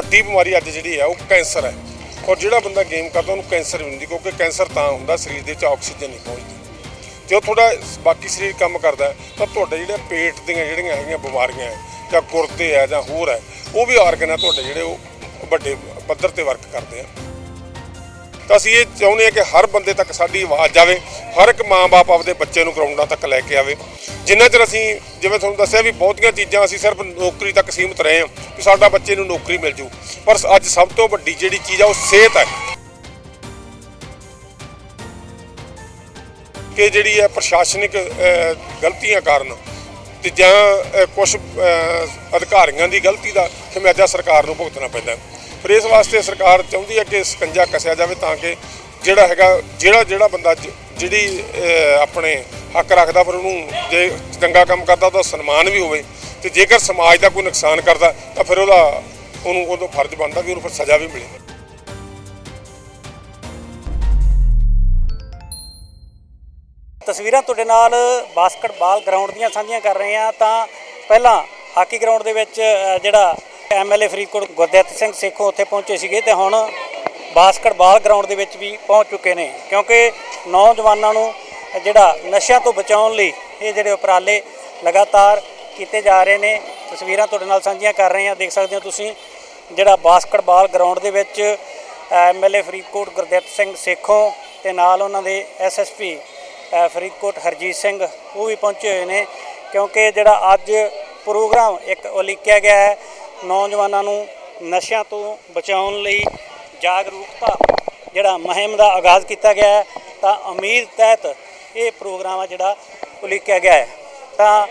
ਵੱਡੀ ਬਿਮਾਰੀ ਅੱਜ ਜਿਹੜੀ ਹੈ ਉਹ ਕੈਂਸਰ ਹੈ। ਔਰ ਜਿਹੜਾ ਬੰਦਾ ਗੇਮ ਕਰਦਾ ਉਹਨੂੰ ਕੈਂਸਰ ਵੀ ਹੁੰਦੀ ਕਿਉਂਕਿ ਕੈਂਸਰ ਤਾਂ ਹੁੰਦਾ ਸਰੀਰ ਦੇ ਵਿੱਚ ਆਕਸੀਜਨ ਨਹੀਂ ਪਹੁੰਚਦੀ। ਜੇ ਉਹ ਤੁਹਾਡਾ ਬਾਕੀ ਸਰੀਰ ਕੰਮ ਕਰਦਾ ਤਾਂ ਤੁਹਾਡੇ ਜਿਹੜੇ ਪੇਟ ਦੀਆਂ ਜਿਹੜੀਆਂ ਹੈਗੀਆਂ ਬਿਮਾਰੀਆਂ ਹੈ, ਜਾਂ ਗੁਰਦੇ ਆ ਜਾਂ ਹੋਰ ਹੈ ਉਹ ਵੀ ਆਰਗਨ ਹੈ ਤੁਹਾਡੇ ਜਿਹੜੇ ਉਹ ਵੱਡੇ ਪੱਧਰ ਤੇ ਵਰਕ ਕਰਦੇ ਆ। ਤਾਂ ਅਸੀਂ ਇਹ ਚਾਹੁੰਦੇ ਹਾਂ ਕਿ ਹਰ ਬੰਦੇ ਤੱਕ ਸਾਡੀ ਆਵਾਜ਼ ਜਾਵੇ, ਹਰ ਇੱਕ ਮਾਂ-ਬਾਪ ਆਪਦੇ ਬੱਚੇ ਨੂੰ ਗਰਾਊਂਡਾਂ ਤੱਕ ਲੈ ਕੇ ਆਵੇ। ਜਿੰਨਾ ਚਿਰ ਅਸੀਂ, ਜਿਵੇਂ ਤੁਹਾਨੂੰ ਦੱਸਿਆ ਵੀ ਬਹੁਤੀਆਂ ਚੀਜ਼ਾਂ ਅਸੀਂ ਸਿਰਫ ਨੌਕਰੀ ਤੱਕ ਸੀਮਿਤ ਰਹੇ ਹਾਂ ਕਿ ਸਾਡਾ ਬੱਚੇ ਨੂੰ ਨੌਕਰੀ ਮਿਲ ਜੂ। ਪਰ ਅੱਜ ਸਭ ਤੋਂ ਵੱਡੀ ਜਿਹੜੀ ਚੀਜ਼ ਆ ਉਹ ਸਿਹਤ ਹੈ। ਕਿ ਜਿਹੜੀ ਹੈ ਪ੍ਰਸ਼ਾਸਨਿਕ ਗਲਤੀਆਂ ਕਾਰਨ ਤੇ ਜਾਂ ਕੁਝ ਅਧਿਕਾਰੀਆਂ ਦੀ ਗਲਤੀ ਦਾ ਖਮਿਆਜਾ ਸਰਕਾਰ ਨੂੰ ਭੁਗਤਣਾ ਪੈਂਦਾ। ਪਰ ਇਸ ਵਾਸਤੇ ਸਰਕਾਰ ਚਾਹੁੰਦੀ ਹੈ ਕਿ ਸਕੰਜਾ ਕੱਸਿਆ ਜਾਵੇ ਤਾਂ ਕਿ ਜਿਹੜਾ ਹੈਗਾ, ਜਿਹੜਾ ਜਿਹੜਾ ਬੰਦਾ ਜਿਹੜੀ ਆਪਣੇ ਹੱਕ ਰੱਖਦਾ ਪਰ ਉਹਨੂੰ ਜੇ ਚੰਗਾ ਕੰਮ ਕਰਦਾ, ਉਹਦਾ ਸਨਮਾਨ ਵੀ ਹੋਵੇ ਤੇ ਜੇਕਰ ਸਮਾਜ ਦਾ ਕੋਈ ਨੁਕਸਾਨ ਕਰਦਾ, ਤਾਂ ਫਿਰ ਉਹਦਾ ਉਹਨੂੰ ਉਹਦਾ ਫਰਜ਼ ਬਣਦਾ ਵੀ ਉਹਨੂੰ ਫਿਰ ਸਜ਼ਾ ਵੀ ਮਿਲੇ। ਤਸਵੀਰਾਂ ਤੁਹਾਡੇ ਨਾਲ ਬਾਸਕਟਬਾਲ ਗਰਾਊਂਡ ਦੀਆਂ ਸਾਂਝੀਆਂ ਕਰ ਰਹੇ ਹਾਂ ਤਾਂ ਪਹਿਲਾਂ ਹਾਕੀ ਗਰਾਊਂਡ ਦੇ ਵਿੱਚ ਜਿਹੜਾ ਐਮਐਲਏ ਫਰੀਦਕੋਟ ਗੁਰਦਿੱਤ ਸਿੰਘ ਸੇਖੋਂ ਉੱਥੇ ਪਹੁੰਚੇ ਸੀਗੇ ਤੇ ਹੁਣ ਬਾਸਕਟਬਾਲ ਗਰਾਊਂਡ ਦੇ ਵਿੱਚ ਵੀ ਪਹੁੰਚ ਚੁੱਕੇ ਨੇ। ਕਿਉਂਕਿ ਨੌਜਵਾਨਾਂ ਨੂੰ ਜਿਹੜਾ ਨਸ਼ਿਆਂ ਤੋਂ ਬਚਾਉਣ ਲਈ ਇਹ ਜਿਹੜੇ ਉਪਰਾਲੇ ਲਗਾਤਾਰ ਕੀਤੇ ਜਾ ਰਹੇ ਨੇ ਤਸਵੀਰਾਂ ਤੁਹਾਡੇ ਨਾਲ ਸਾਂਝੀਆਂ ਕਰ ਰਹੇ ਹਾਂ। ਦੇਖ ਸਕਦੇ ਹੋ ਤੁਸੀਂ ਜਿਹੜਾ ਬਾਸਕਟਬਾਲ ਗਰਾਊਂਡ ਦੇ ਵਿੱਚ ਐਮਐਲਏ ਫਰੀਦਕੋਟ ਗੁਰਦਿੱਤ ਸਿੰਘ ਸੇਖੋਂ ਤੇ ਨਾਲ ਉਹਨਾਂ ਦੇ ਐਸਐਸਪੀ ਅ, ਫਰੀਦਕੋਟ ਹਰਜੀਤ ਸਿੰਘ ਉਹ ਵੀ ਪਹੁੰਚੇ ਹੋਏ ਨੇ। ਕਿਉਂਕਿ ਜਿਹੜਾ ਅੱਜ ਪ੍ਰੋਗਰਾਮ ਇੱਕ ਉਲੀਕਿਆ ਗਿਆ ਹੈ ਨੌਜਵਾਨਾਂ ਨੂੰ ਨਸ਼ਿਆਂ ਤੋਂ ਬਚਾਉਣ ਲਈ ਜਾਗਰੂਕਤਾ ਜਿਹੜਾ ਮੁਹਿੰਮ ਦਾ ਆਗਾਜ਼ ਕੀਤਾ ਗਿਆ ਹੈ, ਤਾਂ ਉਮੀਦ ਤਹਿਤ ਇਹ ਪ੍ਰੋਗਰਾਮ ਆ ਜਿਹੜਾ ਉਲੀਕਿਆ ਗਿਆ ਹੈ। ਤਾਂ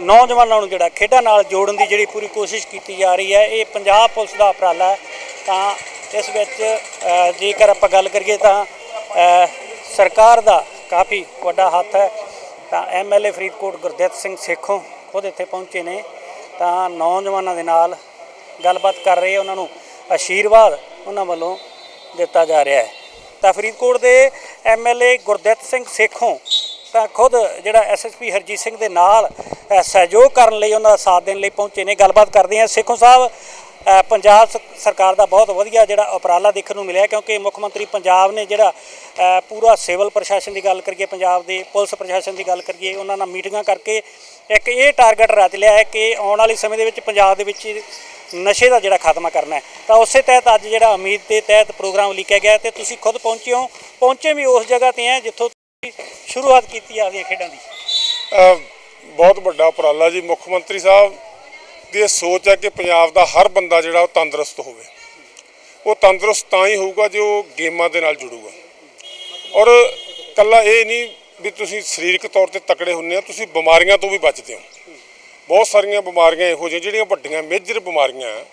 ਨੌਜਵਾਨਾਂ ਨੂੰ ਜਿਹੜਾ ਖੇਡਾਂ ਨਾਲ ਜੋੜਨ ਦੀ ਜਿਹੜੀ ਪੂਰੀ ਕੋਸ਼ਿਸ਼ ਕੀਤੀ ਜਾ ਰਹੀ ਹੈ, ਇਹ ਪੰਜਾਬ ਪੁਲਿਸ ਦਾ ਉਪਰਾਲਾ ਹੈ। ਤਾਂ, ਇਸ ਵਿੱਚ ਜੇਕਰ ਆਪਾਂ ਗੱਲ ਕਰੀਏ ਤਾਂ ਸਰਕਾਰ ਦਾ ਕਾਫੀ ਵੱਡਾ ਹੱਥ ਹੈ। ਤਾਂ ਐਮਐਲਏ ਫਰੀਦਕੋਟ ਗੁਰਦਿੱਤ ਸਿੰਘ ਸੇਖੋਂ ਖੁਦ ਇੱਥੇ ਪਹੁੰਚੇ ਨੇ। ਤਾਂ ਨੌਜਵਾਨਾਂ ਦੇ ਨਾਲ ਗੱਲਬਾਤ ਕਰ ਰਹੇ ਉਹਨਾਂ ਨੂੰ ਆਸ਼ੀਰਵਾਦ ਉਹਨਾਂ ਵੱਲੋਂ ਦਿੱਤਾ ਜਾ ਰਿਹਾ ਹੈ। ਤਾਂ ਫਰੀਦਕੋਟ ਦੇ ਐਮਐਲਏ ਗੁਰਦਿੱਤ ਸਿੰਘ ਸੇਖੋਂ ਤਾਂ ਖੁਦ ਜਿਹੜਾ ਐਸਐਸਪੀ ਹਰਜੀਤ ਸਿੰਘ ਦੇ ਨਾਲ ਸਹਿਯੋਗ ਕਰਨ ਲਈ ਉਹਨਾਂ ਦਾ ਸਾਥ ਦੇਣ ਲਈ ਪਹੁੰਚੇ ਨੇ। ਗੱਲਬਾਤ ਕਰਦੇ ਹਾਂ ਸੇਖੋਂ ਸਾਹਿਬ ਪੰਜਾਬ ਸਰਕਾਰ ਦਾ ਬਹੁਤ ਵਧੀਆ ਜਿਹੜਾ ਉਪਰਾਲਾ ਦੇਖਣ ਨੂੰ ਮਿਲਿਆ ਕਿਉਂਕਿ ਮੁੱਖ ਮੰਤਰੀ ਪੰਜਾਬ ਨੇ ਜਿਹੜਾ ਪੂਰਾ ਸਿਵਲ ਪ੍ਰਸ਼ਾਸਨ ਦੀ ਗੱਲ ਕਰੀਏ, ਪੰਜਾਬ ਦੇ ਪੁਲਿਸ ਪ੍ਰਸ਼ਾਸਨ ਦੀ ਗੱਲ ਕਰੀਏ, ਉਹਨਾਂ ਨਾਲ ਮੀਟਿੰਗਾਂ ਕਰਕੇ ਇੱਕ ਇਹ ਟਾਰਗੇਟ ਰੱਖ ਲਿਆ ਹੈ ਕਿ ਆਉਣ ਵਾਲੇ ਸਮੇਂ ਦੇ ਵਿੱਚ ਪੰਜਾਬ ਦੇ ਵਿੱਚ ਨਸ਼ੇ ਦਾ ਜਿਹੜਾ ਖਾਤਮਾ ਕਰਨਾ ਹੈ। ਤਾਂ ਉਸੇ ਤਹਿਤ ਅੱਜ ਜਿਹੜਾ ਉਮੀਦ ਦੇ ਤਹਿਤ ਪ੍ਰੋਗਰਾਮ ਲਿਖਿਆ ਗਿਆ ਤੇ ਤੁਸੀਂ ਖੁਦ ਪਹੁੰਚੇ ਹੋ, ਪਹੁੰਚੇ ਵੀ ਉਸ ਜਗ੍ਹਾ ਤੇ ਹੈ ਜਿੱਥੋਂ ਤੁਸੀਂ ਸ਼ੁਰੂਆਤ ਕੀਤੀ ਆਪਦੀਆਂ ਖੇਡਾਂ ਦੀ। ਬਹੁਤ ਵੱਡਾ ਉਪਰਾਲਾ ਜੀ, ਮੁੱਖ ਮੰਤਰੀ ਸਾਹਿਬ ਦੀ ਇਹ ਸੋਚ ਹੈ ਕਿ ਪੰਜਾਬ ਦਾ ਹਰ ਬੰਦਾ ਜਿਹੜਾ ਉਹ ਤੰਦਰੁਸਤ ਹੋਵੇ। ਉਹ ਤੰਦਰੁਸਤ ਤਾਂ ਹੀ ਹੋਊਗਾ ਜੇ ਉਹ ਗੇਮਾਂ ਦੇ ਨਾਲ ਜੁੜੂਗਾ। ਔਰ ਕੱਲਾ ਇਹ ਨਹੀਂ ਵੀ ਤੁਸੀਂ ਸਰੀਰਕ ਤੌਰ ਤੇ ਤਕੜੇ ਹੁੰਨੇ ਆ ਤੁਸੀਂ ਬਿਮਾਰੀਆਂ ਤੋਂ ਵੀ ਬਚਦੇ ਹੋ। ਬਹੁਤ ਸਾਰੀਆਂ ਬਿਮਾਰੀਆਂ ਇਹੋ ਜਿਹੀਆਂ ਜਿਹੜੀਆਂ ਵੱਡੀਆਂ, ਮੇਜਰ ਬਿਮਾਰੀਆਂ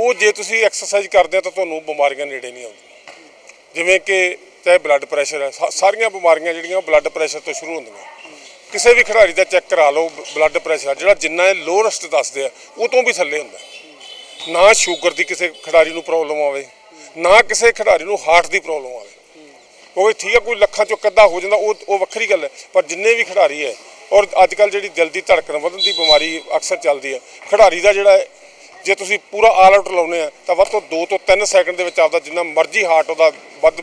ਉਹ ਜੇ ਤੁਸੀਂ ਐਕਸਰਸਾਈਜ਼ ਕਰਦੇ ਆ ਤਾਂ ਤੁਹਾਨੂੰ ਬਿਮਾਰੀਆਂ ਨੇੜੇ ਨਹੀਂ ਆਉਂਦੀਆਂ। ਜਿਵੇਂ ਕਿ ਚਾਹੇ ਬਲੱਡ ਪ੍ਰੈਸ਼ਰ ਹੈ ਸਾ- ਸਾਰੀਆਂ ਬਿਮਾਰੀਆਂ ਜਿਹੜੀਆਂ ਉਹ ਬਲੱਡ ਪ੍ਰੈਸ਼ਰ ਤੋਂ ਸ਼ੁਰੂ ਹੁੰਦੀਆਂ। ਕਿਸੇ ਵੀ ਖਿਡਾਰੀ ਦਾ ਚੈੱਕ ਕਰਾ ਲਓ ਬਲੱਡ ਪ੍ਰੈਸ਼ਰ ਜਿਹੜਾ ਜਿੰਨਾ ਇਹ ਲੋਅਰਸਟ ਦੱਸਦੇ ਆ, ਉਹ ਤੋਂ ਵੀ ਥੱਲੇ ਹੁੰਦਾ। ਨਾ ਸ਼ੂਗਰ ਦੀ ਕਿਸੇ ਖਿਡਾਰੀ ਨੂੰ ਪ੍ਰੋਬਲਮ ਆਵੇ, ਨਾ ਕਿਸੇ ਖਿਡਾਰੀ ਨੂੰ ਹਾਰਟ ਦੀ ਪ੍ਰੋਬਲਮ ਆਵੇ। ਉਹ ਠੀਕ ਹੈ ਕੋਈ ਲੱਖਾਂ ਚੋਂ ਕੱਦਾ ਹੋ ਜਾਂਦਾ, ਉਹ ਉਹ ਵੱਖਰੀ ਗੱਲ ਹੈ, ਪਰ ਜਿੰਨੇ ਵੀ ਖਿਡਾਰੀ ਹੈ, ਔਰ ਅੱਜ ਕੱਲ ਜਿਹੜੀ ਦਿਲ ਦੀ ਧੜਕਣ ਵਧਣ ਦੀ ਬਿਮਾਰੀ ਅਕਸਰ ਚੱਲਦੀ ਹੈ, ਖਿਡਾਰੀ ਦਾ ਜਿਹੜਾ ਜੇ ਤੁਸੀਂ ਪੂਰਾ ਆਲ ਆਊਟ ਲਾਉਨੇ ਆ, ਤਾਂ ਵੱਧ ਤੋਂ 2 ਤੋਂ 3 ਸੈਕਿੰਡ ਦੇ ਵਿੱਚ ਆਪਦਾ ਜਿੰਨਾ ਮਰਜ਼ੀ ਹਾਰਟ ਉਹਦਾ ਵੱਧ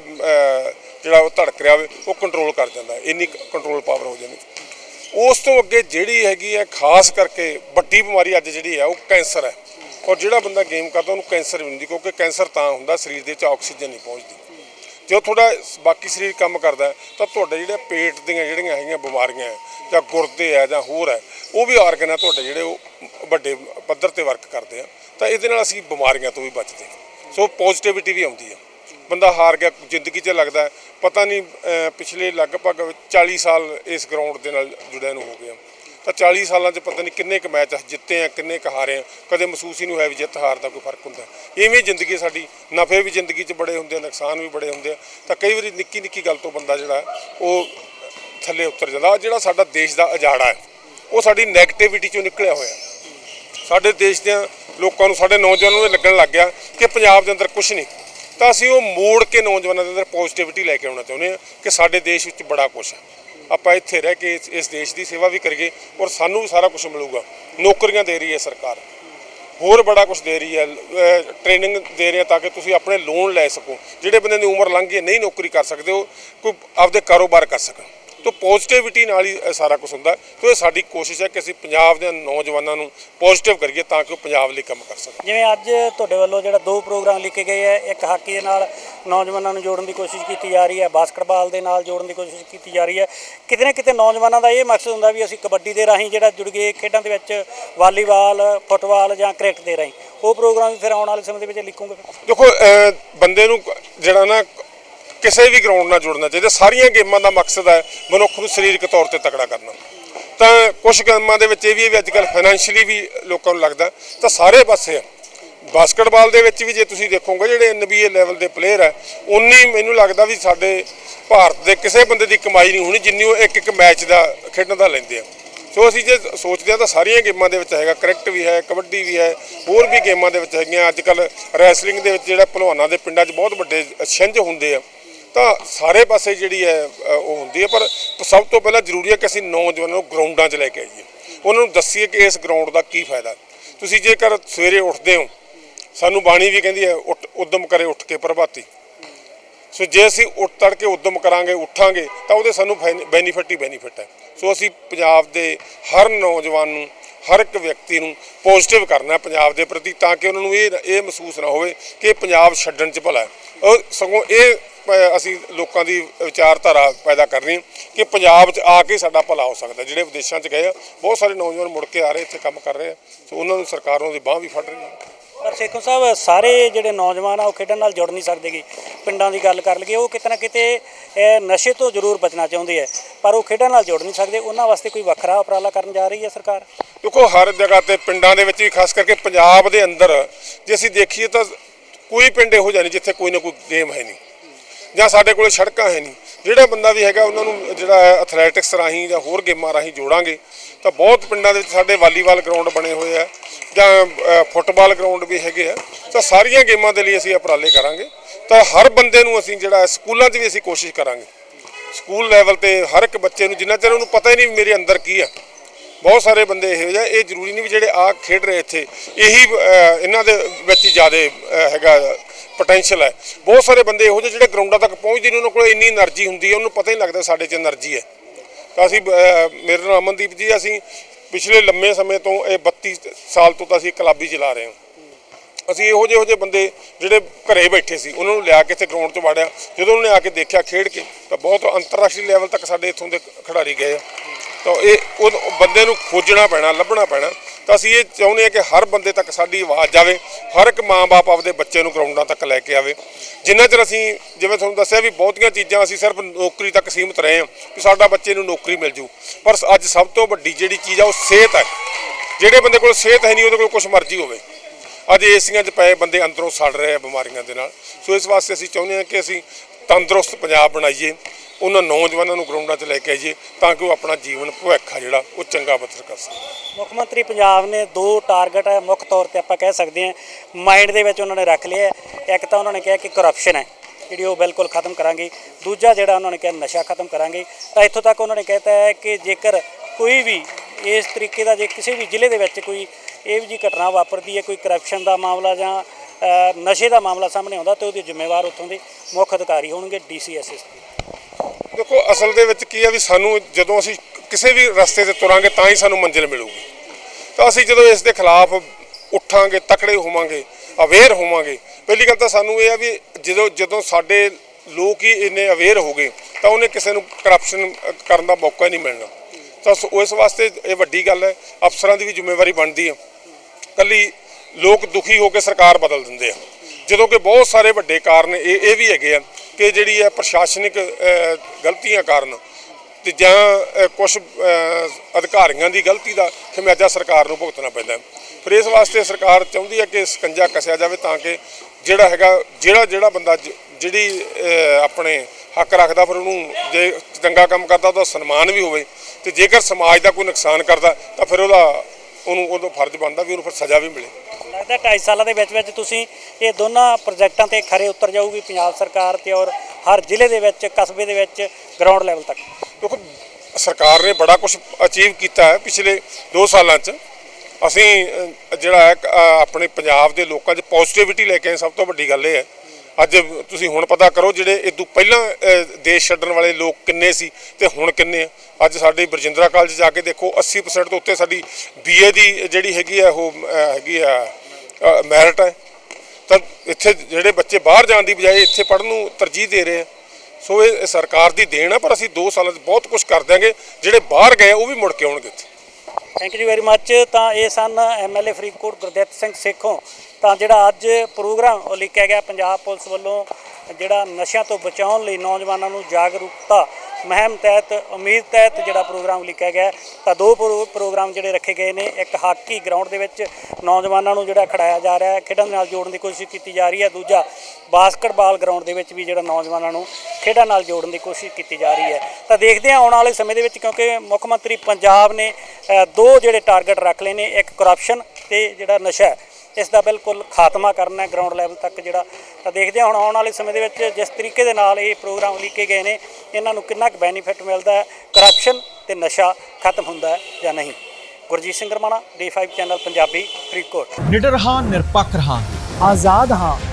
ਜਿਹੜਾ ਉਹ ਧੜਕ ਰਿਹਾ ਹੋਵੇ, ਉਹ ਕੰਟਰੋਲ ਕਰ ਜਾਂਦਾ ਇੰਨੀ ਕੰਟਰੋਲ ਪਾਵਰ ਹੋ ਜਾਂਦੀ ਉਸ ਤੋਂ ਅੱਗੇ ਜਿਹੜੀ ਹੈਗੀ ਹੈ ਖਾਸ ਕਰਕੇ ਵੱਡੀ ਬਿਮਾਰੀ ਅੱਜ ਜਿਹੜੀ ਹੈ ਉਹ ਕੈਂਸਰ ਹੈ। ਔਰ ਜਿਹੜਾ ਬੰਦਾ ਗੇਮ ਕਰਦਾ ਉਹਨੂੰ ਕੈਂਸਰ ਵੀ ਹੁੰਦੀ ਕਿਉਂਕਿ ਕੈਂਸਰ ਤਾਂ ਹੁੰਦਾ ਸਰੀਰ ਦੇ ਵਿੱਚ ਆਕਸੀਜਨ ਨਹੀਂ ਪਹੁੰਚਦੀ। ਜੇ ਤੁਹਾਡਾ ਬਾਕੀ ਸਰੀਰ ਕੰਮ ਕਰਦਾ ਤਾਂ ਤੁਹਾਡੇ ਜਿਹੜੇ ਪੇਟ ਦੀਆਂ ਜਿਹੜੀਆਂ ਹੈਗੀਆਂ ਬਿਮਾਰੀਆਂ ਹੈ, ਜਾਂ ਗੁਰਦੇ ਆ ਜਾਂ ਹੋਰ ਹੈ ਉਹ ਵੀ ਆਰਗਨ ਹੈ ਤੁਹਾਡੇ ਜਿਹੜੇ ਉਹ ਵੱਡੇ ਪੱਧਰ ਤੇ ਵਰਕ ਕਰਦੇ ਆ। ਤਾਂ ਇਹਦੇ ਨਾਲ ਅਸੀਂ ਬਿਮਾਰੀਆਂ ਤੋਂ ਵੀ ਬਚਦੇ ਹਾਂ। ਸੋ ਪੋਜ਼ਿਟਿਵਿਟੀ ਵੀ ਆਉਂਦੀ ਆ ਬੰਦਾ ਹਾਰ ਗਿਆ, ਜ਼ਿੰਦਗੀ 'ਚ ਲੱਗਦਾ ਪਤਾ ਨਹੀਂ ਪਿਛਲੇ ਲਗਭਗ 40 ਸਾਲ ਇਸ ਗਰਾਊਂਡ ਦੇ ਨਾਲ ਜੁੜਿਆ ਨੂੰ ਹੋ ਗਿਆ। ਤਾਂ 40 ਸਾਲਾਂ 'ਚ ਪਤਾ ਨਹੀਂ ਕਿੰਨੇ ਕੁ ਮੈਚ ਜਿੱਤੇ ਆ, ਕਿੰਨੇ ਕੁ ਹਾਰੇ ਆ। ਕਦੇ ਮਹਿਸੂਸ ਹੀ ਨਹੀਂ ਹੋਇਆ ਵੀ ਜਿੱਤ ਹਾਰ ਦਾ ਕੋਈ ਫ਼ਰਕ ਹੁੰਦਾ। ਇਵੇਂ ਜ਼ਿੰਦਗੀ ਸਾਡੀ, ਨਫੇ ਵੀ ਜ਼ਿੰਦਗੀ 'ਚ ਬੜੇ ਹੁੰਦੇ ਆ, ਨੁਕਸਾਨ ਵੀ ਬੜੇ ਹੁੰਦੇ ਆ। ਤਾਂ ਕਈ ਵਾਰੀ ਨਿੱਕੀ ਨਿੱਕੀ ਗੱਲ ਤੋਂ ਬੰਦਾ ਜਿਹੜਾ ਉਹ ਥੱਲੇ ਉਤਰ ਜਾਂਦਾ। ਜਿਹੜਾ ਸਾਡਾ ਦੇਸ਼ ਦਾ ਅਜਾੜਾ ਹੈ, ਉਹ ਸਾਡੀ 네ਗੇਟਿਵਿਟੀ 'ਚੋਂ ਨਿਕਲਿਆ ਹੋਇਆ। ਸਾਡੇ ਦੇਸ਼ ਦੇ ਲੋਕਾਂ ਨੂੰ, ਸਾਡੇ ਨੌਜਵਾਨਾਂ ਨੂੰ ਇਹ ਲੱਗਣ ਲੱਗ ਗਿਆ ਕਿ ਪੰਜਾਬ ਦੇ ਅੰਦਰ ਕੁਝ ਨਹੀਂ। ਤਾਂ ਅਸੀਂ ਉਹ ਮੋੜ ਕੇ ਨੌਜਵਾਨਾਂ ਦੇ ਅੰਦਰ ਪੋਜ਼ਿਟਿਵਿਟੀ ਲੈ ਕੇ ਆਉਣਾ ਚਾਹੁੰਦੇ ਹਾਂ ਕਿ ਸਾਡੇ ਦੇਸ਼ ਵਿੱਚ ਬੜਾ ਕੁਝ ਹੈ। ਆਪਾਂ ਇੱਥੇ ਰਹਿ ਕੇ ਇਸ- ਇਸ ਦੇਸ਼ ਦੀ ਸੇਵਾ ਵੀ ਕਰੀਏ ਔਰ ਸਾਨੂੰ ਵੀ ਸਾਰਾ ਕੁਝ ਮਿਲੂਗਾ। ਨੌਕਰੀਆਂ ਦੇ ਰਹੀ ਹੈ ਸਰਕਾਰ। ਹੋਰ ਬੜਾ ਕੁਝ ਦੇ ਰਹੀ ਹੈ। ਟ੍ਰੇਨਿੰਗ ਦੇ ਰਹੀ ਹੈ ਤਾਂ ਕਿ ਤੁਸੀਂ ਆਪਣੇ ਲੋਨ ਲੈ ਸਕੋ। ਜਿਹੜੇ ਬੰਦੇ ਦੀ ਉਮਰ ਲੰਘ ਗਈ ਨਹੀਂ ਨੌਕਰੀ ਕਰ ਸਕਦੇ ਉਹ, ਕੋਈ ਆਪਦੇ ਕਾਰੋਬਾਰ ਕਰ ਸਕਣ। ਤੋਂ ਪੋਜ਼ਿਟਿਵਿਟੀ ਨਾਲ ਹੀ ਇਹ ਸਾਰਾ ਕੁਝ ਹੁੰਦਾ ਤੋਂ ਇਹ ਸਾਡੀ ਕੋਸ਼ਿਸ਼ ਹੈ ਕਿ ਅਸੀਂ ਪੰਜਾਬ ਦੇ ਨੌਜਵਾਨਾਂ ਨੂੰ ਪੋਜ਼ਿਟਿਵ ਕਰੀਏ ਤਾਂ ਕਿ ਉਹ ਪੰਜਾਬ ਲਈ ਕੰਮ ਕਰ ਸਕਣ। ਜਿਵੇਂ ਅੱਜ ਤੁਹਾਡੇ ਵੱਲੋਂ ਜਿਹੜਾ ਦੋ ਪ੍ਰੋਗਰਾਮ ਲਿਖੇ ਗਏ ਹੈ ਇੱਕ ਹਾਕੀ ਦੇ ਨਾਲ ਨੌਜਵਾਨਾਂ ਨੂੰ ਜੋੜਨ ਦੀ ਕੋਸ਼ਿਸ਼ ਕੀਤੀ ਜਾ ਰਹੀ ਹੈ ਬਾਸਕਟਬਾਲ ਦੇ ਨਾਲ ਜੋੜਨ ਦੀ ਕੋਸ਼ਿਸ਼ ਕੀਤੀ ਜਾ ਰਹੀ ਹੈ। ਕਿਤੇ ਨਾ ਕਿਤੇ ਨੌਜਵਾਨਾਂ ਦਾ ਇਹ ਮਕਸਦ ਹੁੰਦਾ ਵੀ ਅਸੀਂ ਕਬੱਡੀ ਦੇ ਰਾਹੀਂ ਜਿਹੜਾ ਜੁੜ ਗਏ ਖੇਡਾਂ ਦੇ ਵਿੱਚ ਵਾਲੀਬਾਲ ਫੁੱਟਬਾਲ ਜਾਂ ਕ੍ਰਿਕਟ ਦੇ ਰਾਹੀਂ। ਉਹ ਪ੍ਰੋਗਰਾਮ ਵੀ ਫਿਰ ਆਉਣ ਵਾਲੇ ਸਮੇਂ ਦੇ ਵਿੱਚ ਲਿਖੋਗੇ? ਦੇਖੋ ਬੰਦੇ ਨੂੰ ਜਿਹੜਾ ਨਾ ਕਿਸੇ ਵੀ ਗਰਾਊਂਡ ਨਾਲ ਜੁੜਨਾ ਚਾਹੀਦਾ। ਸਾਰੀਆਂ ਗੇਮਾਂ ਦਾ ਮਕਸਦ ਹੈ ਮਨੁੱਖ ਨੂੰ ਸਰੀਰਕ ਤੌਰ ਤੇ ਤਕੜਾ ਕਰਨਾ। ਤਾਂ ਕੁਝ ਗੇਮਾਂ ਦੇ ਵਿੱਚ ਇਹ ਵੀ ਹੈ ਵੀ ਅੱਜ ਕੱਲ ਫਾਈਨੈਂਸ਼ੀਅਲੀ ਵੀ ਲੋਕਾਂ ਨੂੰ ਲੱਗਦਾ ਤਾਂ ਸਾਰੇ ਪਾਸੇ ਆ। ਬਾਸਕਟਬਾਲ ਦੇ ਵਿੱਚ ਵੀ ਜੇ ਤੁਸੀਂ ਦੇਖੋਗੇ, ਜਿਹੜੇ NBA ਲੈਵਲ ਦੇ ਪਲੇਅਰ ਹੈ ਉਨੀ ਮੈਨੂੰ ਲੱਗਦਾ ਵੀ ਸਾਡੇ ਭਾਰਤ ਦੇ ਕਿਸੇ ਬੰਦੇ ਦੀ ਕਮਾਈ ਨਹੀਂ ਹੋਣੀ ਜਿੰਨੀ ਉਹ ਇੱਕ ਇੱਕ ਮੈਚ ਦਾ ਖੇਡਣ ਦਾ ਲੈਂਦੇ ਆ। ਸੋ ਅਸੀਂ ਜੇ ਸੋਚਦੇ ਹਾਂ ਤਾਂ ਸਾਰੀਆਂ ਗੇਮਾਂ ਦੇ ਵਿੱਚ ਹੈਗਾ, ਕ੍ਰਿਕਟ ਵੀ ਹੈ, ਕਬੱਡੀ ਵੀ ਹੈ, ਹੋਰ ਵੀ ਗੇਮਾਂ ਦੇ ਵਿੱਚ ਹੈਗੀਆਂ। ਅੱਜ ਕੱਲ ਰੈਸਲਿੰਗ ਦੇ ਵਿੱਚ ਜਿਹੜਾ ਪਹਿਲਵਾਨਾਂ ਦੇ ਪਿੰਡਾਂ 'ਚ ਬਹੁਤ ਵੱਡੇ ਛਿੰਝ ਹੁੰਦੇ ਆ। ਤਾਂ ਸਾਰੇ ਪਾਸੇ ਜਿਹੜੀ ਹੈ ਉਹ ਹੁੰਦੀ ਹੈ, ਪਰ ਸਭ ਤੋਂ ਪਹਿਲਾਂ ਜ਼ਰੂਰੀ ਹੈ ਕਿ ਅਸੀਂ ਨੌਜਵਾਨਾਂ ਨੂੰ ਗਰਾਊਂਡਾਂ 'ਚ ਲੈ ਕੇ ਆਈਏ। ਉਹਨਾਂ ਨੂੰ ਦੱਸੀਏ ਕਿ ਇਸ ਗਰਾਊਂਡ ਦਾ ਕੀ ਫਾਇਦਾ। ਤੁਸੀਂ ਜੇਕਰ ਸਵੇਰੇ ਉੱਠਦੇ ਹੋ, ਸਾਨੂੰ ਬਾਣੀ ਵੀ ਕਹਿੰਦੀ ਹੈ, ਉੱਠ, ਉਦਮ ਕਰੇ ਉੱਠ ਕੇ ਪ੍ਰਭਾਤੀ। ਸੋ ਜੇ ਅਸੀਂ ਉੱਠ ਤੜ ਕੇ ਉਦਮ ਕਰਾਂਗੇ, ਉੱਠਾਂਗੇ, ਤਾਂ ਉਹਦੇ ਸਾਨੂੰ ਬੈਨੀਫਿਟ ਹੀ ਬੈਨੀਫਿਟ ਹੈ। ਸੋ ਅਸੀਂ ਪੰਜਾਬ ਦੇ ਹਰ ਨੌਜਵਾਨ ਨੂੰ ਹਰ ਇੱਕ ਵਿਅਕਤੀ ਨੂੰ ਪੋਜ਼ਿਟਿਵ ਕਰਨਾ ਪੰਜਾਬ ਦੇ ਪ੍ਰਤੀ, ਤਾਂ ਕਿ ਉਹਨਾਂ ਨੂੰ ਇਹ ਇਹ ਮਹਿਸੂਸ ਨਾ ਹੋਵੇ ਕਿ ਪੰਜਾਬ ਛੱਡਣ 'ਚ ਭਲਾ ਹੈ। ਉਹ ਸਗੋਂ ਇਹ ਅਸੀਂ ਲੋਕਾਂ ਦੀ ਵਿਚਾਰਧਾਰਾ ਪੈਦਾ ਕਰਨੀ ਕਿ ਪੰਜਾਬ 'ਚ ਆ ਕੇ ਸਾਡਾ ਭਲਾ ਹੋ ਸਕਦਾ ਜਿਹੜੇ ਵਿਦੇਸ਼ਾਂ 'ਚ ਗਏ ਆ, ਬਹੁਤ ਸਾਰੇ ਨੌਜਵਾਨ ਮੁੜ ਕੇ ਆ ਰਹੇ, ਇੱਥੇ ਕੰਮ ਕਰ ਰਹੇ ਆ। ਸੋ ਉਹਨਾਂ ਨੂੰ ਸਰਕਾਰ ਉਹਨਾਂ ਦੀ ਬਾਹ ਵੀ ਫੜ ਰਹੀ ਹੈ ਪਰ ਸੇਖੋ ਸਾਹਿਬ, ਸਾਰੇ ਜਿਹੜੇ ਨੌਜਵਾਨ ਆ, ਉਹ ਖੇਡਾਂ ਨਾਲ ਜੁੜ ਨਹੀਂ ਸਕਦੇਗੇ। ਪਿੰਡਾਂ ਦੀ ਗੱਲ ਕਰ ਲਈਏ, ਉਹ ਕਿਤੇ ਨਾ ਕਿਤੇ ਨਸ਼ੇ ਤੋਂ ਜ਼ਰੂਰ ਬਚਣਾ ਚਾਹੁੰਦੇ ਆ। ਪਰ ਉਹ ਖੇਡਾਂ ਨਾਲ ਜੁੜ ਨਹੀਂ ਸਕਦੇ। ਉਹਨਾਂ ਵਾਸਤੇ ਕੋਈ ਵੱਖਰਾ ਉਪਰਾਲਾ ਕਰਨ ਜਾ ਰਹੀ ਹੈ ਸਰਕਾਰ? ਦੇਖੋ, ਹਰ ਜਗ੍ਹਾ ਤੇ ਪਿੰਡਾਂ ਦੇ ਵਿੱਚ ਵੀ ਖਾਸ ਕਰਕੇ ਪੰਜਾਬ ਦੇ ਅੰਦਰ, ਜੇ ਅਸੀਂ ਦੇਖੀਏ ਤਾਂ ਕੋਈ ਪਿੰਡ ਇਹੋ ਜਿਹਾ ਨਹੀਂ ਜਿੱਥੇ ਕੋਈ ਨਾ ਕੋਈ ਗੇਮ ਹੈ ਨਹੀਂ। ਜਾਂ ਸਾਡੇ ਕੋਲੇ ਸੜਕਾਂ ਹੈ ਨਹੀਂ। ਜਿਹੜਾ ਬੰਦਾ ਵੀ ਹੈਗਾ, ਉਹਨਾਂ ਨੂੰ ਜਿਹੜਾ ਐਥਲੈਟਿਕਸ ਰਾਹੀਂ ਜਾਂ ਹੋਰ ਗੇਮਾਂ ਰਾਹੀਂ ਜੋੜਾਂਗੇ, ਤਾਂ ਬਹੁਤ ਪਿੰਡਾਂ ਦੇ ਵਿੱਚ ਸਾਡੇ ਵਾਲੀਬਾਲ ਗਰਾਊਂਡ ਬਣੇ ਹੋਏ ਆ, ਜਾਂ ਫੁੱਟਬਾਲ ਗਰਾਊਂਡ ਵੀ ਹੈਗੇ ਆ, ਤਾਂ ਸਾਰੀਆਂ ਗੇਮਾਂ ਦੇ ਲਈ ਅਸੀਂ ਉਪਰਾਲੇ ਕਰਾਂਗੇ। ਤਾਂ ਹਰ ਬੰਦੇ ਨੂੰ ਅਸੀਂ ਜਿਹੜਾ ਸਕੂਲਾਂ 'ਚ ਵੀ ਅਸੀਂ ਕੋਸ਼ਿਸ਼ ਕਰਾਂਗੇ। ਸਕੂਲ ਲੈਵਲ ਤੇ ਹਰ ਇੱਕ ਬੱਚੇ ਨੂੰ, ਜਿੰਨਾ ਚਿਰ ਉਹਨੂੰ ਪਤਾ ਹੀ ਨਹੀਂ ਵੀ ਮੇਰੇ ਅੰਦਰ ਕੀ ਆ ਬਹੁਤ ਸਾਰੇ ਬੰਦੇ ਇਹੋ ਜਿਹੇ ਇਹ ਜ਼ਰੂਰੀ ਨਹੀਂ ਵੀ ਜਿਹੜੇ ਆ ਖੇਡ ਰਹੇ ਇੱਥੇ, ਇਹੀ ਇਹਨਾਂ ਦੇ ਵਿੱਚ ਜ਼ਿਆਦਾ ਹੈਗਾ ਪੋਟੈਂਸ਼ੀਅਲ ਹੈ। ਬਹੁਤ ਸਾਰੇ ਬੰਦੇ ਇਹੋ ਜਿਹੇ ਜਿਹੜੇ ਗਰਾਊਂਡਾਂ ਤੱਕ ਪਹੁੰਚਦੇ ਨੇ ਉਹਨਾਂ ਕੋਲ ਇੰਨੀ એનર્ਜੀ ਹੁੰਦੀ ਹੈ, ਉਹਨੂੰ ਪਤਾ ਹੀ ਲੱਗਦਾ ਸਾਡੇ 'ਚ એનર્ਜੀ ਹੈ। ਤਾਂ ਅਸੀਂ ਮੇਰੇ ਨਾਲ ਅਮਨਦੀਪ ਜੀ, ਅਸੀਂ ਪਿਛਲੇ ਲੰਮੇ ਸਮੇਂ ਤੋਂ ਇਹ 32 ਸਾਲ ਤੋਂ ਤਾਂ ਅਸੀਂ ਕਲੱਬ ਹੀ ਚਲਾ ਰਹੇ ਹਾਂ। ਅਸੀਂ ਇਹੋ ਜਿਹੇ ਇਹੋ ਜਿਹੇ ਬੰਦੇ ਜਿਹੜੇ ਘਰੇ ਬੈਠੇ ਸੀ, ਉਹਨਾਂ ਨੂੰ ਲਿਆ ਕੇ ਇੱਥੇ ਗਰਾਊਂਡ 'ਚ ਵਾੜਿਆ। ਜਦੋਂ ਉਹਨੇ ਆ ਕੇ ਦੇਖਿਆ ਖੇਡ ਕੇ, ਤਾਂ ਬਹੁਤ ਅੰਤਰਰਾਸ਼ਟਰੀ ਲੈਵਲ ਤੱਕ ਸਾਡੇ ਇੱਥੋਂ ਦੇ ਖਿਡਾਰੀ ਗਏ ਆ। ਤਾਂ ਇਹ ਉਹ ਬੰਦੇ ਨੂੰ ਖੋਜਣਾ ਪੈਣਾ, ਲੱਭਣਾ ਪੈਣਾ। ਤਾਂ ਅਸੀਂ ਇਹ ਚਾਹੁੰਦੇ ਹਾਂ ਕਿ ਹਰ ਬੰਦੇ ਤੱਕ ਸਾਡੀ ਆਵਾਜ਼ ਜਾਵੇ, ਹਰ ਇੱਕ ਮਾਂ-ਬਾਪ ਆਪਦੇ ਬੱਚੇ ਨੂੰ ਗਰਾਊਂਡਾਂ ਤੱਕ ਲੈ ਕੇ ਆਵੇ। ਜਿੰਨਾ ਚਿਰ ਅਸੀਂ, ਜਿਵੇਂ ਤੁਹਾਨੂੰ ਦੱਸਿਆ ਵੀ ਬਹੁਤੀਆਂ ਚੀਜ਼ਾਂ ਅਸੀਂ ਸਿਰਫ ਨੌਕਰੀ ਤੱਕ ਸੀਮਿਤ ਰਹੇ ਹਾਂ, ਵੀ ਸਾਡਾ ਬੱਚੇ ਨੂੰ ਨੌਕਰੀ ਮਿਲ ਜੂ। ਪਰ ਅੱਜ ਸਭ ਤੋਂ ਵੱਡੀ ਜਿਹੜੀ ਚੀਜ਼ ਆ, ਉਹ ਸਿਹਤ ਹੈ। ਜਿਹੜੇ ਬੰਦੇ ਕੋਲ ਸਿਹਤ ਹੈ ਨਹੀਂ, ਉਹਦੇ ਕੋਲ ਕੁਝ ਮਰਜ਼ੀ ਹੋਵੇ। ਅੱਜ ਏਸੀਆਂ 'ਚ ਪਏ ਬੰਦੇ ਅੰਦਰੋਂ ਸੜ ਰਹੇ ਆ ਬਿਮਾਰੀਆਂ ਦੇ ਨਾਲ। ਸੋ ਇਸ ਵਾਸਤੇ ਅਸੀਂ ਚਾਹੁੰਦੇ ਹਾਂ ਕਿ ਅਸੀਂ ਤੰਦਰੁਸਤ ਪੰਜਾਬ ਬਣਾਈਏ। ਉਹਨਾਂ ਨੌਜਵਾਨਾਂ ਨੂੰ ਗਰਾਊਂਡਾਂ 'ਚ ਲੈ ਕੇ ਆਈਏ ਤਾਂ ਕਿ ਉਹ ਆਪਣਾ ਜੀਵਨ ਭਵਿੱਖ ਆ ਜਿਹੜਾ, ਉਹ ਚੰਗਾ ਬਸਰ ਕਰ ਸਕਣ। ਮੁੱਖ ਮੰਤਰੀ ਪੰਜਾਬ ਨੇ ਦੋ ਟਾਰਗੇਟ ਮੁੱਖ ਤੌਰ ਤੇ ਆਪਾਂ ਕਹਿ ਸਕਦੇ ਹਾਂ ਮਾਈਂਡ ਦੇ ਵਿੱਚ ਉਹਨਾਂ ਨੇ ਰੱਖ ਲਿਆ ਇੱਕ ਤਾਂ ਉਹਨਾਂ ਨੇ ਕਿਹਾ ਕਿ ਕਰਪਸ਼ਨ ਹੈ, ਜਿਹੜੀ ਉਹ ਬਿਲਕੁਲ ਖਤਮ ਕਰਾਂਗੇ। ਦੂਜਾ ਜਿਹੜਾ ਉਹਨਾਂ ਨੇ ਕਿਹਾ ਨਸ਼ਾ ਖਤਮ ਕਰਾਂਗੇ। ਤਾਂ ਇੱਥੋਂ ਤੱਕ ਉਹਨਾਂ ਨੇ ਕਹਿਤਾ ਹੈ ਕਿ ਜੇਕਰ ਕੋਈ ਵੀ ਇਸ ਤਰੀਕੇ ਦਾ ਜੇ ਕਿਸੇ ਵੀ ਜ਼ਿਲ੍ਹੇ ਦੇ ਵਿੱਚ ਕੋਈ ਇਹ ਜੀ ਘਟਨਾ ਵਾਪਰਦੀ ਹੈ, ਕੋਈ ਕਰਪਸ਼ਨ ਦਾ ਮਾਮਲਾ ਜਾਂ ਨਸ਼ੇ ਦਾ ਮਾਮਲਾ ਸਾਹਮਣੇ ਆਉਂਦਾ, ਤੇ ਉਹਦੀ ਜ਼ਿੰਮੇਵਾਰ ਉੱਥੋਂ ਦੇ ਮੁੱਖ ਅਧਿਕਾਰੀ ਹੋਣਗੇ ਡੀਸੀਐਸਐਸ ਦੇਖੋ, ਅਸਲ ਦੇ ਵਿੱਚ ਕੀ ਆ ਵੀ ਸਾਨੂੰ ਜਦੋਂ ਅਸੀਂ ਕਿਸੇ ਵੀ ਰਸਤੇ ਤੇ ਤੁਰਾਂਗੇ ਤਾਂ ਹੀ ਸਾਨੂੰ ਮੰਜ਼ਿਲ ਮਿਲੂਗੀ। ਤਾਂ ਅਸੀਂ ਜਦੋਂ ਇਸ ਦੇ ਖਿਲਾਫ ਉੱਠਾਂਗੇ, ਤਕੜੇ ਹੋਵਾਂਗੇ ਅਵੇਅਰ ਹੋਵਾਂਗੇ, ਪਹਿਲੀ ਗੱਲ ਤਾਂ ਸਾਨੂੰ ਇਹ ਆ ਵੀ ਜਦੋਂ ਜਦੋਂ ਸਾਡੇ ਲੋਕ ਹੀ ਇੰਨੇ ਅਵੇਅਰ ਹੋ ਗਏ, ਤਾਂ ਉਹਨੇ ਕਿਸੇ ਨੂੰ ਕਰਪਸ਼ਨ ਕਰਨ ਦਾ ਮੌਕਾ ਹੀ ਨਹੀਂ ਮਿਲਣਾ। ਤਾਂ ਸੋ, ਇਸ ਵਾਸਤੇ ਇਹ ਵੱਡੀ ਗੱਲ ਹੈ, ਅਫਸਰਾਂ ਦੀ ਵੀ ਜ਼ਿੰਮੇਵਾਰੀ ਬਣਦੀ ਹੈ ਕੱਲੀ ਲੋਕ ਦੁਖੀ ਹੋ ਕੇ ਸਰਕਾਰ ਬਦਲ ਦਿੰਦੇ ਆ। ਜਦੋਂ ਕਿ ਬਹੁਤ ਸਾਰੇ ਵੱਡੇ ਕਾਰਨ ਇਹ ਇਹ ਵੀ ਹੈਗੇ ਆ ਕਿ ਜਿਹੜੀ ਹੈ ਪ੍ਰਸ਼ਾਸਨਿਕ ਗਲਤੀਆਂ ਕਾਰਨ ਤੇ ਜਾਂ ਕੁਝ ਅਧਿਕਾਰੀਆਂ ਦੀ ਗਲਤੀ ਦਾ ਖਮਿਆਜਾ ਸਰਕਾਰ ਨੂੰ ਭੁਗਤਣਾ ਪੈਂਦਾ। ਫਿਰ ਇਸ ਵਾਸਤੇ ਸਰਕਾਰ ਚਾਹੁੰਦੀ ਹੈ ਕਿ ਸਕੰਜਾ ਕੱਸਿਆ ਜਾਵੇ ਤਾਂ ਕਿ ਜਿਹੜਾ ਹੈਗਾ, ਜਿਹੜਾ ਜਿਹੜਾ ਬੰਦਾ ਜ- ਜਿਹੜੀ ਆਪਣੇ ਹੱਕ ਰੱਖਦਾ ਫਿਰ ਉਹਨੂੰ ਜੇ ਚੰਗਾ ਕੰਮ ਕਰਦਾ, ਉਹਦਾ ਸਨਮਾਨ ਵੀ ਹੋਵੇ ਤੇ ਜੇਕਰ ਸਮਾਜ ਦਾ ਕੋਈ ਨੁਕਸਾਨ ਕਰਦਾ ਤਾਂ ਫਿਰ ਉਹਦਾ ਉਹਨੂੰ ਉਹਦਾ ਫਰਜ਼ ਬਣਦਾ ਵੀ ਉਹਨੂੰ ਫਿਰ ਸਜ਼ਾ ਵੀ ਮਿਲੇ। ਲੱਗਦਾ 2.5 ਸਾਲਾਂ ਦੇ ਵਿੱਚ ਵਿੱਚ ਤੁਸੀਂ ਇਹ ਦੋਨਾਂ ਪ੍ਰੋਜੈਕਟਾਂ ਤੇ ਖਰੇ ਉਤਰ ਜਾਊਗੀ ਪੰਜਾਬ ਸਰਕਾਰ ਤੇ ਔਰ ਹਰ ਜ਼ਿਲ੍ਹੇ ਦੇ ਵਿੱਚ ਕਸਬੇ ਦੇ ਵਿੱਚ ਗਰਾਊਂਡ ਲੈਵਲ ਤੱਕ। ਦੇਖੋ ਸਰਕਾਰ ਨੇ ਬੜਾ ਕੁਝ ਅਚੀਵ ਕੀਤਾ ਹੈ ਪਿਛਲੇ 2 ਸਾਲਾਂ 'ਚ। ਅਸੀਂ ਜਿਹੜਾ ਹੈ ਆਪਣੇ ਪੰਜਾਬ ਦੇ ਲੋਕਾਂ 'ਚ ਪੋਜ਼ਿਟਿਵਿਟੀ ਲੈ ਕੇ ਆਏ। ਸਭ ਤੋਂ ਵੱਡੀ ਗੱਲ ਇਹ ਹੈ ਅੱਜ ਤੁਸੀਂ ਹੁਣ ਪਤਾ ਕਰੋ ਜਿਹੜੇ ਇਹ ਤੋਂ ਪਹਿਲਾਂ ਦੇਸ਼ ਛੱਡਣ ਵਾਲੇ ਲੋਕ ਕਿੰਨੇ ਸੀ ਤੇ ਹੁਣ ਕਿੰਨੇ ਆ। ਅੱਜ ਸਾਡੇ ਬਰਜਿੰਦਰਾ ਕਾਲਜ ਜਾ ਕੇ ਦੇਖੋ 80% ਤੋਂ ਉੱਤੇ ਸਾਡੀ ਬੀਏ ਦੀ ਜਿਹੜੀ ਹੈਗੀ ਆ ਉਹ ਹੈਗੀ ਆ ਮੈਰਿਟ ਹੈ ਤਾਂ ਇੱਥੇ ਜਿਹੜੇ ਬੱਚੇ ਬਾਹਰ ਜਾਣ ਦੀ ਬਜਾਏ ਇੱਥੇ ਪੜ੍ਹਨ ਨੂੰ ਤਰਜੀਹ ਦੇ ਰਹੇ ਆ। ਸੋ ਇਹ ਸਰਕਾਰ ਦੀ ਦੇਣ ਆ, ਪਰ ਅਸੀਂ 2 ਸਾਲਾਂ 'ਚ ਬਹੁਤ ਕੁਝ ਕਰ ਦਿਆਂਗੇ। ਜਿਹੜੇ ਬਾਹਰ ਗਏ ਉਹ ਵੀ ਮੁੜ ਕੇ ਆਉਣਗੇ ਇੱਥੇ। ਥੈਂਕ ਯੂ ਵੈਰੀ ਮੱਚ ਤਾਂ ਇਹ ਸਨ ਐਮਐਲਏ ਫਰੀਦਕੋਟ ਗੁਰਦਿੱਤ ਸਿੰਘ ਸੇਖੋਂ। ਤਾਂ ਜਿਹੜਾ ਅੱਜ ਪ੍ਰੋਗਰਾਮ ਉਲੀਕਿਆ ਗਿਆ ਪੰਜਾਬ ਪੁਲਿਸ ਵੱਲੋਂ, ਜਿਹੜਾ ਨਸ਼ਿਆਂ ਤੋਂ ਬਚਾਉਣ ਲਈ ਨੌਜਵਾਨਾਂ ਨੂੰ ਜਾਗਰੂਕਤਾ ਮਹਿਮ ਤਹਿਤ, ਉਮੀਦ ਤਹਿਤ ਜਿਹੜਾ ਪ੍ਰੋਗਰਾਮ ਉਲੀਕਿਆ ਗਿਆ। ਤਾਂ ਦੋ ਪ੍ਰੋ- ਪ੍ਰੋਗਰਾਮ ਜਿਹੜੇ ਰੱਖੇ ਗਏ ਨੇ। ਇੱਕ ਹਾਕੀ ਗਰਾਊਂਡ ਦੇ ਵਿੱਚ ਨੌਜਵਾਨਾਂ ਨੂੰ ਜਿਹੜਾ ਖੜਾਇਆ ਜਾ ਰਿਹਾ ਹੈ। ਖੇਡਾਂ ਦੇ ਨਾਲ ਜੋੜਨ ਦੀ ਕੋਸ਼ਿਸ਼ ਕੀਤੀ ਜਾ ਰਹੀ ਹੈ। ਦੂਜਾ ਬਾਸਕਟਬਾਲ ਗਰਾਊਂਡ ਦੇ ਵਿੱਚ ਵੀ ਜਿਹੜਾ ਨੌਜਵਾਨਾਂ ਨੂੰ ਖੇਡਾਂ ਨਾਲ ਜੋੜਨ ਦੀ ਕੋਸ਼ਿਸ਼ ਕੀਤੀ ਜਾ ਰਹੀ ਹੈ। ਤਾਂ ਦੇਖਦੇ ਹਾਂ ਆਉਣ ਵਾਲੇ ਸਮੇਂ ਦੇ ਵਿੱਚ ਕਿਉਂਕਿ ਮੁੱਖ ਮੰਤਰੀ ਪੰਜਾਬ ਨੇ ਦੋ ਜਿਹੜੇ ਟਾਰਗੇਟ ਰੱਖ ਲਏ ਨੇ ਇੱਕ ਕਰਪਸ਼ਨ ਤੇ ਜਿਹੜਾ ਨਸ਼ਾ ਹੈ ਇਸ ਦਾ ਬਿਲਕੁਲ ਖਾਤਮਾ ਕਰਨਾ ਹੈ ਗਰਾਊਂਡ ਲੈਵਲ ਤੱਕ ਜਿਹੜਾ। ਤਾਂ ਦੇਖਦੇ ਹਾਂ ਹੁਣ ਆਉਣ ਵਾਲੇ ਸਮੇਂ ਦੇ ਵਿੱਚ ਜਿਸ ਤਰੀਕੇ ਦੇ ਨਾਲ ਇਹ ਪ੍ਰੋਗਰਾਮ ਲਿਖੇ ਗਏ ਨੇ ਇਹਨਾਂ ਨੂੰ ਕਿੰਨਾ ਕੁ ਬੈਨੀਫਿਟ ਮਿਲਦਾ ਹੈ ਕਰਪਸ਼ਨ ਤੇ ਨਸ਼ਾ ਖਤਮ ਹੁੰਦਾ ਹੈ ਜਾਂ ਨਹੀਂ। Gurjit Singh Ramana D5 channel Punjabi Faridkot. ਨਿਡਰ ਹਾਂ ਨਿਰਪੱਖ ਰਹਾਂਗੇ। ਆਜ਼ਾਦ ਹਾਂ।